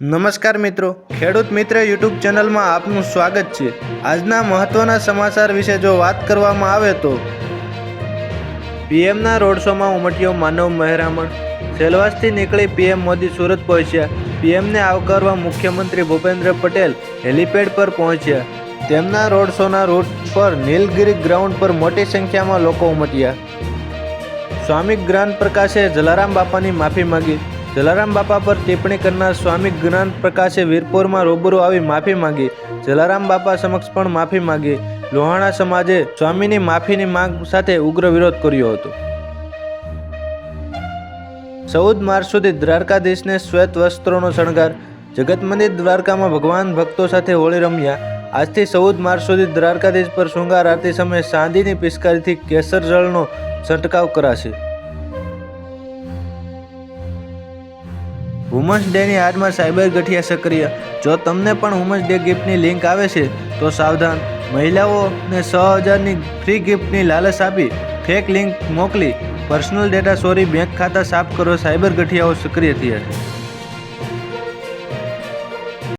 નમસ્કાર મિત્રો, ખેડૂત મિત્ર યુટ્યુબ ચેનલમાં આપનું સ્વાગત છે. આજના મહત્વના સમાચાર વિશે જો વાત કરવામાં આવે તો, પીએમના રોડ શોમાં ઉમટ્યો માનવ મહેરામણ. સેલવાસથી નીકળી પીએમ મોદી સુરત પહોંચ્યા. પીએમને આવકારવા મુખ્યમંત્રી ભૂપેન્દ્ર પટેલ હેલિપેડ પર પહોંચ્યા. તેમના રોડ શોના રૂટ પર નીલગિરી ગ્રાઉન્ડ પર મોટી સંખ્યામાં લોકો ઉમટ્યા. સ્વામી જ્ઞાન પ્રકાશે જલારામ બાપાની માફી માંગી. જલારામ બાપા પર ટિપ્પણી કરનાર સ્વામી જ્ઞાન પ્રકાશે વીરપુરમાં રૂબરૂ આવી માફી માંગી. જલારામ બાપા સમક્ષ પણ માફી માંગી. લોહાણા સમાજે સ્વામીની માફીની માંગ સાથે ઉગ્ર વિરોધ કર્યો હતો. ચૌદ માર્ચ સુધી દ્વારકાધીશને શ્વેત વસ્ત્રોનો શણગાર. જગત મંદિર દ્વારકામાં ભગવાન ભક્તો સાથે હોળી રમ્યા. આજથી ચૌદ માર્ચ સુધી દ્વારકાધીશ પર શૃંગાર આરતી સમયે ચાંદીની પિસ્કારીથી કેસર જળનો છંટકાવ કરાશે. વુમન્સ ડેની આડમાં સાયબર ગઠિયા સક્રિય. જો તમને પણ વુમન્સ ડે ગિફ્ટની લિંક આવે છે, તો સાવધાન. મહિલાઓને છ હજારની ફ્રી ગિફ્ટની લાલચ આપી, ફેક લિંક મોકલી. પર્સનલ ડેટા ચોરી બેંક ખાતા સાફ કરો, સાયબર ગઠિયાઓ સક્રિય થયા. છે